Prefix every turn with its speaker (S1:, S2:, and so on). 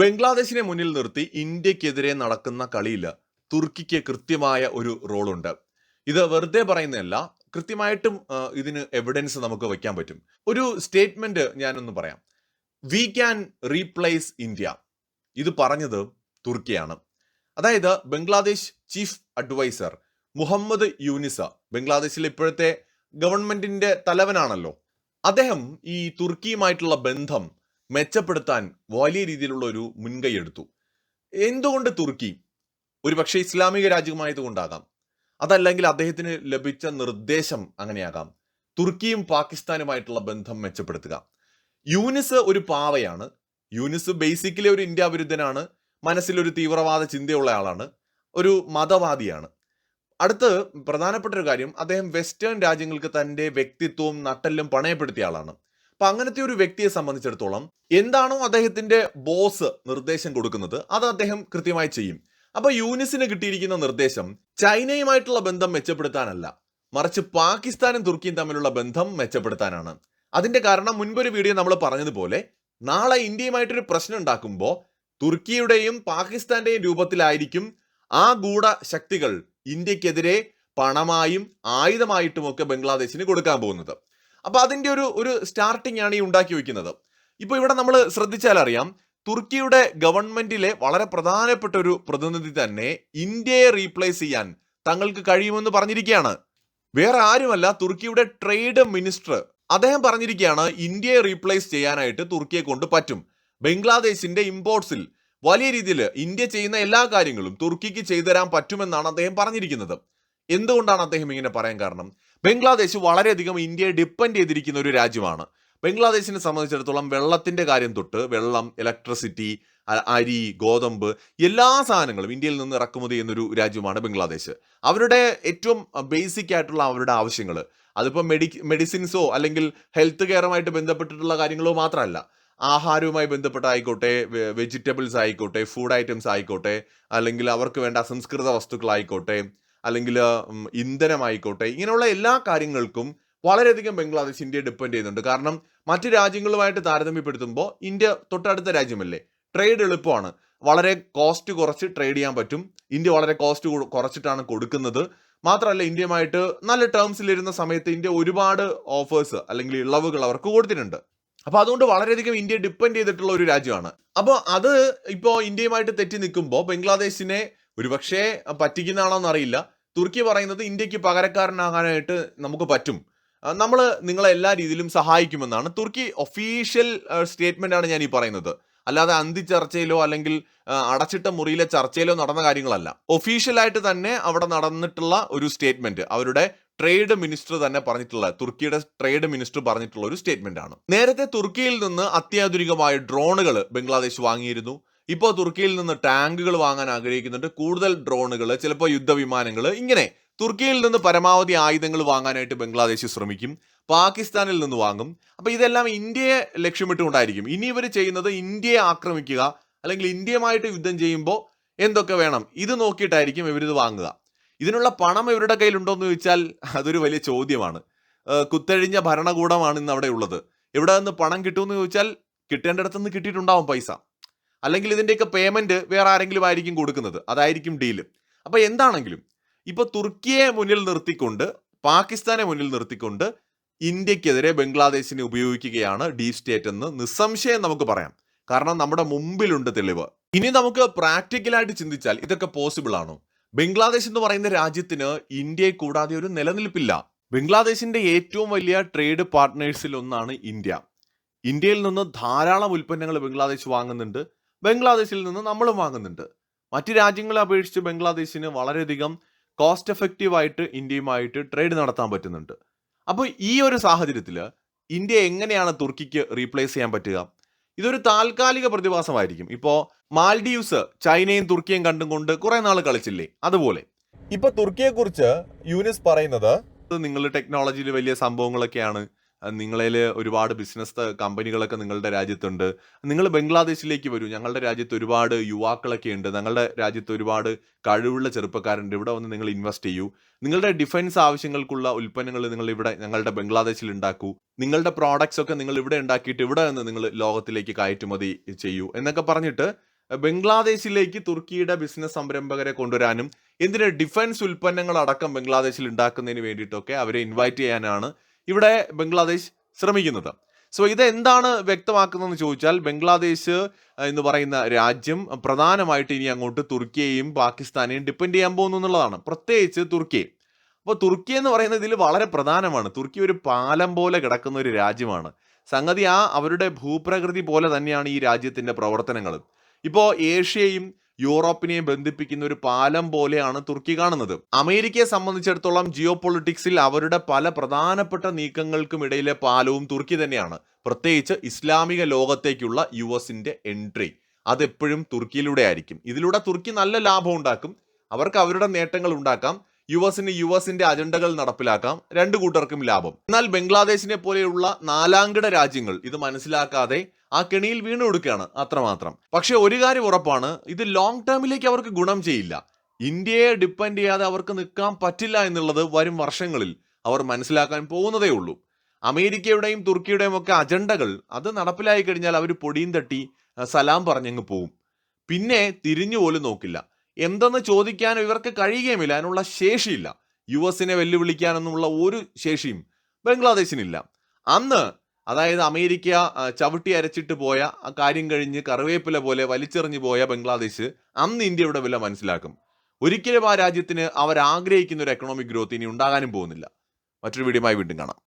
S1: ബംഗ്ലാദേശിനെ മുന്നിൽ നിർത്തി ഇന്ത്യക്കെതിരെ നടക്കുന്ന കളിയിൽ തുർക്കിക്ക് കൃത്യമായ ഒരു റോളുണ്ട്. ഇത് വെറുതെ പറയുന്നതല്ല കൃത്യമായിട്ടും ഇതിന് എവിഡൻസ് നമുക്ക് വയ്ക്കാൻ പറ്റും. ഒരു സ്റ്റേറ്റ്മെന്റ് ഞാനൊന്ന് പറയാം. വി ക്യാൻ റീപ്ലേസ് ഇന്ത്യ ഇത് പറഞ്ഞത് തുർക്കിയാണ്. അതായത് ബംഗ്ലാദേശ് ചീഫ് അഡ്വൈസർ മുഹമ്മദ് യൂനിസ ബംഗ്ലാദേശിലെ ഇപ്പോഴത്തെ ഗവൺമെന്റിന്റെ തലവനാണല്ലോ. അദ്ദേഹം ഈ തുർക്കിയുമായിട്ടുള്ള ബന്ധം മെച്ചപ്പെടുത്താൻ വലിയ രീതിയിലുള്ള ഒരു മുൻകൈ എടുത്തു. എന്തുകൊണ്ട് തുർക്കി ഒരുപക്ഷെ ഇസ്ലാമിക രാജ്യമായതുകൊണ്ടാകാം? അതല്ലെങ്കിൽ അദ്ദേഹത്തിന് ലഭിച്ച നിർദ്ദേശം അങ്ങനെയാകാം. തുർക്കിയും പാകിസ്ഥാനുമായിട്ടുള്ള ബന്ധം മെച്ചപ്പെടുത്തുക. യൂനിസ് ഒരു പാവയാണ്. യൂനിസ് ബേസിക്കലി ഒരു ഇന്ത്യ വിരുദ്ധനാണ്. മനസ്സിലൊരു തീവ്രവാദ ചിന്തയുള്ള ആളാണ്. ഒരു മതവാദിയാണ്. അടുത്ത് പ്രധാനപ്പെട്ട ഒരു കാര്യം അദ്ദേഹം വെസ്റ്റേൺ രാജ്യങ്ങൾക്ക് തന്റെ വ്യക്തിത്വവും നട്ടെല്ലും പണയപ്പെടുത്തിയ ആളാണ്. അപ്പൊ അങ്ങനത്തെ ഒരു വ്യക്തിയെ സംബന്ധിച്ചിടത്തോളം എന്താണോ അദ്ദേഹത്തിന്റെ ബോസ് നിർദ്ദേശം കൊടുക്കുന്നത് അത് അദ്ദേഹം കൃത്യമായി ചെയ്യും. അപ്പൊ യൂനിസിന് കിട്ടിയിരിക്കുന്ന നിർദ്ദേശം ചൈനയുമായിട്ടുള്ള ബന്ധം മെച്ചപ്പെടുത്താനല്ല. മറിച്ച് പാകിസ്ഥാനും തുർക്കിയും തമ്മിലുള്ള ബന്ധം മെച്ചപ്പെടുത്താനാണ്. അതിന്റെ കാരണം മുൻപൊരു വീഡിയോ നമ്മൾ പറഞ്ഞതുപോലെ നാളെ ഇന്ത്യയുമായിട്ടൊരു പ്രശ്നം ഉണ്ടാക്കുമ്പോൾ തുർക്കിയുടെയും പാകിസ്ഥാന്റെയും രൂപത്തിലായിരിക്കും ആ ഗൂഢ ശക്തികൾ ഇന്ത്യക്കെതിരെ പണമായും ആയുധമായിട്ടുമൊക്കെ ബംഗ്ലാദേശിന് കൊടുക്കാൻ പോകുന്നത്. അപ്പൊ അതിന്റെ ഒരു ഒരു സ്റ്റാർട്ടിംഗ് ആണ് ഈ ഉണ്ടാക്കി വെക്കുന്നത്. ഇപ്പൊ ഇവിടെ നമ്മൾ ശ്രദ്ധിച്ചാൽ അറിയാം തുർക്കിയുടെ ഗവൺമെന്റിലെ വളരെ പ്രധാനപ്പെട്ട ഒരു പ്രതിനിധി തന്നെ ഇന്ത്യയെ റീപ്ലേസ് ചെയ്യാൻ തങ്ങൾക്ക് കഴിയുമെന്ന് പറഞ്ഞിരിക്കുകയാണ്. വേറെ ആരുമല്ല തുർക്കിയുടെ ട്രേഡ് മിനിസ്റ്റർ അദ്ദേഹം പറഞ്ഞിരിക്കുകയാണ് ഇന്ത്യയെ റീപ്ലേസ് ചെയ്യാനായിട്ട് തുർക്കിയെ കൊണ്ട് പറ്റും. ബംഗ്ലാദേശിന്റെ ഇമ്പോർട്സിൽ വലിയ രീതിയിൽ ഇന്ത്യ ചെയ്യുന്ന എല്ലാ കാര്യങ്ങളും തുർക്കിക്ക് ചെയ്തു തരാൻ പറ്റുമെന്നാണ് അദ്ദേഹം പറഞ്ഞിരിക്കുന്നത്. എന്തുകൊണ്ടാണ് അദ്ദേഹം ഇങ്ങനെ പറയാൻ കാരണം? ബംഗ്ലാദേശ് വളരെയധികം ഇന്ത്യയെ ഡിപ്പെൻഡ് ചെയ്തിരിക്കുന്ന ഒരു രാജ്യമാണ്. ബംഗ്ലാദേശിനെ സംബന്ധിച്ചിടത്തോളം വെള്ളത്തിന്റെ കാര്യം തൊട്ട് വെള്ളം ഇലക്ട്രിസിറ്റി അരി ഗോതമ്പ് എല്ലാ സാധനങ്ങളും ഇന്ത്യയിൽ നിന്ന് ഇറക്കുമതി ചെയ്യുന്നൊരു രാജ്യമാണ് ബംഗ്ലാദേശ്. അവരുടെ ഏറ്റവും ബേസിക് ആയിട്ടുള്ള അവരുടെ ആവശ്യങ്ങൾ അതിപ്പോൾ മെഡി മെഡിസിൻസോ അല്ലെങ്കിൽ ഹെൽത്ത് കെയറുമായിട്ട് ബന്ധപ്പെട്ടിട്ടുള്ള കാര്യങ്ങളോ മാത്രമല്ല. ആഹാരവുമായി ബന്ധപ്പെട്ട ആയിക്കോട്ടെ വെജിറ്റബിൾസ് ആയിക്കോട്ടെ ഫുഡ് ഐറ്റംസ് ആയിക്കോട്ടെ അല്ലെങ്കിൽ അവർക്ക് വേണ്ട അസംസ്കൃത വസ്തുക്കളായിക്കോട്ടെ അല്ലെങ്കിൽ ഇന്ധനമായിക്കോട്ടെ ഇങ്ങനെയുള്ള എല്ലാ കാര്യങ്ങൾക്കും വളരെയധികം ബംഗ്ലാദേശ് ഇന്ത്യ ഡിപ്പെൻഡ് ചെയ്യുന്നുണ്ട്. കാരണം മറ്റു രാജ്യങ്ങളുമായിട്ട് താരതമ്യപ്പെടുത്തുമ്പോൾ ഇന്ത്യ തൊട്ടടുത്ത രാജ്യമല്ലേ? ട്രേഡ് എളുപ്പമാണ്. വളരെ കോസ്റ്റ് കുറച്ച് ട്രേഡ് ചെയ്യാൻ പറ്റും. ഇന്ത്യ വളരെ കോസ്റ്റ് കുറച്ചിട്ടാണ് കൊടുക്കുന്നത്. മാത്രമല്ല ഇന്ത്യയുമായിട്ട് നല്ല ടേംസിലിരുന്ന സമയത്ത് ഇന്ത്യ ഒരുപാട് ഓഫേഴ്സ് അല്ലെങ്കിൽ ഇളവുകൾ അവർക്ക് കൊടുത്തിട്ടുണ്ട്. അപ്പോൾ അതുകൊണ്ട് വളരെയധികം ഇന്ത്യ ഡിപ്പെൻഡ് ചെയ്തിട്ടുള്ള ഒരു രാജ്യമാണ്. അപ്പോൾ അത് ഇപ്പോൾ ഇന്ത്യയുമായിട്ട് തെറ്റി നിൽക്കുമ്പോൾ ബംഗ്ലാദേശിനെ ഒരുപക്ഷെ പറ്റിക്കുന്നതാണോ എന്നറിയില്ല തുർക്കി പറയുന്നത് ഇന്ത്യയ്ക്ക് പകരക്കാരനാകാനായിട്ട് നമുക്ക് പറ്റും. നമ്മൾ നിങ്ങളെ എല്ലാ രീതിയിലും സഹായിക്കുമെന്നാണ്. തുർക്കി ഒഫീഷ്യൽ സ്റ്റേറ്റ്മെന്റ് ആണ് ഞാൻ ഈ പറയുന്നത്. അല്ലാതെ അന്തി ചർച്ചയിലോ അല്ലെങ്കിൽ അടച്ചിട്ട മുറിയിലെ ചർച്ചയിലോ നടന്ന കാര്യങ്ങളല്ല. ഒഫീഷ്യലായിട്ട് തന്നെ അവിടെ നടന്നിട്ടുള്ള ഒരു സ്റ്റേറ്റ്മെന്റ് അവരുടെ ട്രേഡ് മിനിസ്റ്റർ തന്നെ പറഞ്ഞിട്ടുള്ള തുർക്കിയുടെ ട്രേഡ് മിനിസ്റ്റർ പറഞ്ഞിട്ടുള്ള ഒരു സ്റ്റേറ്റ്മെന്റ് ആണ്. നേരത്തെ തുർക്കിയിൽ നിന്ന് അത്യാധുനികമായ ഡ്രോണുകൾ ബംഗ്ലാദേശ് വാങ്ങിയിരുന്നു. ഇപ്പോൾ തുർക്കിയിൽ നിന്ന് ടാങ്കുകൾ വാങ്ങാൻ ആഗ്രഹിക്കുന്നുണ്ട്. കൂടുതൽ ഡ്രോണുകൾ ചിലപ്പോൾ യുദ്ധവിമാനങ്ങൾ ഇങ്ങനെ. തുർക്കിയിൽ നിന്ന് പരമാവധി ആയുധങ്ങൾ വാങ്ങാനായിട്ട് ബംഗ്ലാദേശ് ശ്രമിക്കും. പാകിസ്ഥാനിൽ നിന്ന് വാങ്ങും. അപ്പോൾ ഇതെല്ലാം ഇന്ത്യയെ ലക്ഷ്യമിട്ടുകൊണ്ടായിരിക്കും. ഇനി ഇവർ ചെയ്യുന്നത് ഇന്ത്യയെ ആക്രമിക്കുക അല്ലെങ്കിൽ ഇന്ത്യയുമായിട്ട് യുദ്ധം ചെയ്യുമ്പോൾ എന്തൊക്കെ വേണം? ഇത് നോക്കിയിട്ടായിരിക്കും ഇവരിത് വാങ്ങുക. ഇതിനുള്ള പണം ഇവരുടെ കയ്യിലുണ്ടോ എന്ന് ചോദിച്ചാൽ അതൊരു വലിയ ചോദ്യമാണ്. കുത്തഴിഞ്ഞ ഭരണകൂടമാണ് ഇന്ന് അവിടെ ഉള്ളത് ഇവിടെ നിന്ന് പണം കിട്ടുമെന്ന് ചോദിച്ചാൽ കിട്ടേണ്ടിടത്ത് നിന്ന് കിട്ടിയിട്ടുണ്ടാവും പൈസ. അല്ലെങ്കിൽ ഇതിന്റെയൊക്കെ പേയ്മെന്റ് വേറെ ആരെങ്കിലും ആയിരിക്കും കൊടുക്കുന്നത്. അതായിരിക്കും ഡീൽ അപ്പോൾ എന്താണെങ്കിലും ഇപ്പോൾ തുർക്കിയെ മുന്നിൽ നിർത്തിക്കൊണ്ട് പാകിസ്ഥാനെ മുന്നിൽ നിർത്തിക്കൊണ്ട് ഇന്ത്യക്കെതിരെ ബംഗ്ലാദേശിനെ ഉപയോഗിക്കുകയാണ് ഡീപ് സ്റ്റേറ്റ് എന്ന് നിസ്സംശയം നമുക്ക് പറയാം. കാരണം നമ്മുടെ മുമ്പിലുണ്ട് തെളിവ്. ഇനി നമുക്ക് പ്രാക്ടിക്കലായിട്ട് ചിന്തിച്ചാൽ ഇതൊക്കെ പോസിബിൾ ആണോ? ബംഗ്ലാദേശ് എന്ന് പറയുന്ന രാജ്യത്തിന് ഇന്ത്യയെ കൂടാതെ ഒരു നിലനിൽപ്പില്ല. ബംഗ്ലാദേശിന്റെ ഏറ്റവും വലിയ ട്രേഡ് പാർട്ട്നേഴ്സിൽ ഒന്നാണ് ഇന്ത്യ. ഇന്ത്യയിൽ നിന്ന് ധാരാളം ഉൽപ്പന്നങ്ങൾ ബംഗ്ലാദേശ് വാങ്ങുന്നുണ്ട്. ബംഗ്ലാദേശിൽ നിന്ന് നമ്മളും വാങ്ങുന്നുണ്ട്. മറ്റ് രാജ്യങ്ങളെ അപേക്ഷിച്ച് ബംഗ്ലാദേശിന് വളരെയധികം കോസ്റ്റ് എഫക്റ്റീവായിട്ട് ഇന്ത്യയുമായിട്ട് ട്രേഡ് നടത്താൻ പറ്റുന്നുണ്ട്. അപ്പോൾ ഈ ഒരു സാഹചര്യത്തിൽ ഇന്ത്യ എങ്ങനെയാണ് തുർക്കിക്ക് റീപ്ലേസ് ചെയ്യാൻ പറ്റുക? ഇതൊരു താൽക്കാലിക പ്രതിഭാസമായിരിക്കും. ഇപ്പോൾ മാൽഡീവ്സ് ചൈനയും തുർക്കിയും കണ്ടും കൊണ്ട് കുറെ നാൾ കളിച്ചില്ലേ? അതുപോലെ. ഇപ്പൊ തുർക്കിയെക്കുറിച്ച് യൂനിസ് പറയുന്നത് നിങ്ങൾ ടെക്നോളജിയിൽ വലിയ സംഭവങ്ങളൊക്കെയാണ്. നിങ്ങളിൽ ഒരുപാട് ബിസിനസ് കമ്പനികളൊക്കെ നിങ്ങളുടെ രാജ്യത്തുണ്ട്. നിങ്ങൾ ബംഗ്ലാദേശിലേക്ക് വരൂ. ഞങ്ങളുടെ രാജ്യത്ത് ഒരുപാട് യുവാക്കളൊക്കെ ഉണ്ട്. ഞങ്ങളുടെ രാജ്യത്ത് ഒരുപാട് കഴിവുള്ള ചെറുപ്പക്കാരുണ്ട്. ഇവിടെ വന്ന് നിങ്ങൾ ഇൻവെസ്റ്റ് ചെയ്യൂ. നിങ്ങളുടെ ഡിഫൻസ് ആവശ്യങ്ങൾക്കുള്ള ഉൽപ്പന്നങ്ങൾ നിങ്ങൾ ഇവിടെ ഞങ്ങളുടെ ബംഗ്ലാദേശിൽ ഉണ്ടാക്കൂ. നിങ്ങളുടെ പ്രോഡക്ട്സ് ഒക്കെ നിങ്ങൾ ഇവിടെ ഉണ്ടാക്കിയിട്ട് ഇവിടെ നിന്ന് നിങ്ങൾ ലോകത്തിലേക്ക് കയറ്റുമതി ചെയ്യൂ. എന്നൊക്കെ പറഞ്ഞിട്ട് ബംഗ്ലാദേശിലേക്ക് തുർക്കിയുടെ ബിസിനസ് സംരംഭകരെ കൊണ്ടുവരാനും എന്തിനാ ഡിഫൻസ് ഉൽപ്പന്നങ്ങൾ അടക്കം ബംഗ്ലാദേശിൽ ഉണ്ടാക്കുന്നതിന് വേണ്ടിയിട്ടൊക്കെ അവരെ ഇൻവൈറ്റ് ചെയ്യാനാണ് ഇവിടെ ബംഗ്ലാദേശ് ശ്രമിക്കുന്നത്. സോ ഇത് എന്താണ് വ്യക്തമാക്കുന്നതെന്ന് ചോദിച്ചാൽ ബംഗ്ലാദേശ് എന്ന് പറയുന്ന രാജ്യം പ്രധാനമായിട്ട് ഇനി അങ്ങോട്ട് തുർക്കിയെയും പാകിസ്ഥാനെയും ഡിപ്പെൻഡ് ചെയ്യാൻ പോകുന്നു എന്നുള്ളതാണ്. പ്രത്യേകിച്ച് തുർക്കി. അപ്പോൾ തുർക്കി എന്ന് പറയുന്നത് ഇതിൽ വളരെ പ്രധാനമാണ്. തുർക്കി ഒരു പാലം പോലെ കിടക്കുന്ന ഒരു രാജ്യമാണ്. സംഗതി ആ അവരുടെ ഭൂപ്രകൃതി പോലെ തന്നെയാണ് ഈ രാജ്യത്തിന്റെ പ്രവർത്തനങ്ങൾ ഇപ്പോൾ ഏഷ്യയും യൂറോപ്പിനെയും ബന്ധിപ്പിക്കുന്ന ഒരു പാലം പോലെയാണ് തുർക്കി കാണുന്നത്. അമേരിക്കയെ സംബന്ധിച്ചിടത്തോളം ജിയോ പൊളിറ്റിക്സിൽ അവരുടെ പല പ്രധാനപ്പെട്ട നീക്കങ്ങൾക്കും ഇടയിലെ പാലവും തുർക്കി തന്നെയാണ്. പ്രത്യേകിച്ച് ഇസ്ലാമിക ലോകത്തേക്കുള്ള യു എസിന്റെ എൻട്രി. അതെപ്പോഴും തുർക്കിയിലൂടെ ആയിരിക്കും. ഇതിലൂടെ തുർക്കി നല്ല ലാഭം ഉണ്ടാക്കും. അവർക്ക് അവരുടെ നേട്ടങ്ങൾ ഉണ്ടാക്കാം. യു എസിന് യു എസിന്റെ അജണ്ടകൾ നടപ്പിലാക്കാം. രണ്ടു കൂട്ടർക്കും ലാഭം. എന്നാൽ ബംഗ്ലാദേശിനെ പോലെയുള്ള നാലാംകിട രാജ്യങ്ങൾ ഇത് മനസ്സിലാക്കാതെ ആ കെണിയിൽ വീണു കൊടുക്കുകയാണ് അത്രമാത്രം. പക്ഷേ ഒരു കാര്യം ഉറപ്പാണ് ഇത് ലോങ് ടേമിലേക്ക് അവർക്ക് ഗുണം ചെയ്യില്ല. ഇന്ത്യയെ ഡിപ്പെൻഡ് ചെയ്യാതെ അവർക്ക് നിൽക്കാൻ പറ്റില്ല എന്നുള്ളത് വരും വർഷങ്ങളിൽ അവർ മനസ്സിലാക്കാൻ പോകുന്നതേ ഉള്ളൂ. അമേരിക്കയുടെയും തുർക്കിയുടെയും ഒക്കെ അജണ്ടകൾ അത് നടപ്പിലായി കഴിഞ്ഞാൽ അവർ പൊടിയും തട്ടി സലാം പറഞ്ഞങ്ങ് പോവും. പിന്നെ തിരിഞ്ഞു പോലും നോക്കില്ല. എന്തെന്ന് ചോദിക്കാൻ ഇവർക്ക് കഴിയുകയുമില്ല അതിനുള്ള ശേഷിയില്ല. യു എസിനെ വെല്ലുവിളിക്കാനൊന്നുമുള്ള ഒരു ശേഷിയും ബംഗ്ലാദേശിനില്ല. അന്ന് അതായത് അമേരിക്ക ചവിട്ടി അരച്ചിട്ട് പോയ ആ കാര്യം കഴിഞ്ഞ് കറിവേപ്പില പോലെ വലിച്ചെറിഞ്ഞു പോയ ബംഗ്ലാദേശ് അന്ന് ഇന്ത്യയുടെ വില മനസ്സിലാക്കും. ഒരിക്കലും ആ രാജ്യത്തിന് അവർ ആഗ്രഹിക്കുന്ന ഒരു എക്കണോമിക് ഗ്രോത്ത് ഇനി ഉണ്ടാകാനും പോകുന്നില്ല. മറ്റൊരു വീഡിയോയുമായി വീണ്ടും കാണാം.